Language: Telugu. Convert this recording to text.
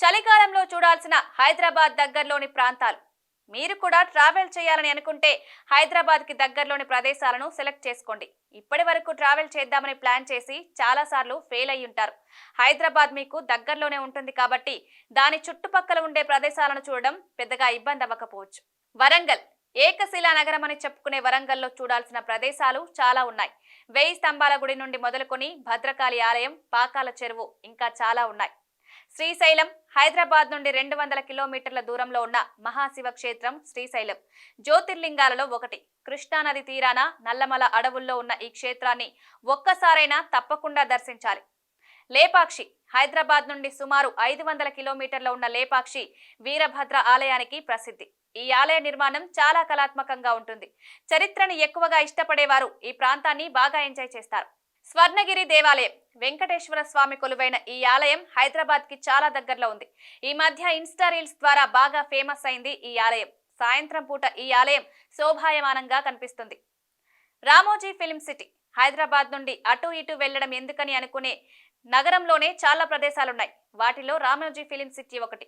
చలికాలంలో చూడాల్సిన హైదరాబాద్ దగ్గరలోని ప్రాంతాలు. మీరు కూడా ట్రావెల్ చేయాలని అనుకుంటే హైదరాబాద్కి దగ్గరలోని ప్రదేశాలను సెలెక్ట్ చేసుకోండి. ఇప్పటి వరకు ట్రావెల్ చేద్దామని ప్లాన్ చేసి చాలా సార్లు ఫెయిల్ అయి ఉంటారు. హైదరాబాద్ మీకు దగ్గరలోనే ఉంటుంది కాబట్టి దాని చుట్టుపక్కల ఉండే ప్రదేశాలను చూడడం పెద్దగా ఇబ్బంది అవ్వకపోవచ్చు. వరంగల్. ఏకశిలా నగరం అని చెప్పుకునే వరంగల్లో చూడాల్సిన ప్రదేశాలు చాలా ఉన్నాయి. వెయ్యి స్తంభాల గుడి నుండి మొదలుకొని భద్రకాళి ఆలయం పాకాల చెరువు ఇంకా చాలా ఉన్నాయి. శ్రీశైలం హైదరాబాద్ నుండి రెండు వందల కిలోమీటర్ల దూరంలో ఉన్న మహాశివ క్షేత్రం శ్రీశైలం. జ్యోతిర్లింగాలలో ఒకటి. కృష్ణానది తీరాన నల్లమల అడవుల్లో ఉన్న ఈ క్షేత్రాన్ని ఒక్కసారైనా తప్పకుండా దర్శించాలి. లేపాక్షి. హైదరాబాద్ నుండి సుమారు ఐదు వందల కిలోమీటర్ల ఉన్న లేపాక్షి వీరభద్ర ఆలయానికి ప్రసిద్ధి. ఈ ఆలయ నిర్మాణం చాలా కళాత్మకంగా ఉంటుంది. చరిత్రని ఎక్కువగా ఇష్టపడేవారు ఈ ప్రాంతాన్ని బాగా ఎంజాయ్ చేస్తారు. స్వర్ణగిరి దేవాలయం. వెంకటేశ్వర స్వామి కొలువైన ఈ ఆలయం హైదరాబాద్కి చాలా దగ్గరలో ఉంది. ఈ మధ్య ఇన్స్టా రీల్స్ ద్వారా బాగా ఫేమస్ అయింది ఈ ఆలయం. సాయంత్రం పూట ఈ ఆలయం శోభాయమానంగా కనిపిస్తుంది. Ramoji film city. హైదరాబాద్ నుండి అటు ఇటు వెళ్ళడం ఎందుకని అనుకునే నగరంలోనే చాలా ప్రదేశాలున్నాయి. వాటిలో రామోజీ ఫిలిం సిటీ ఒకటి.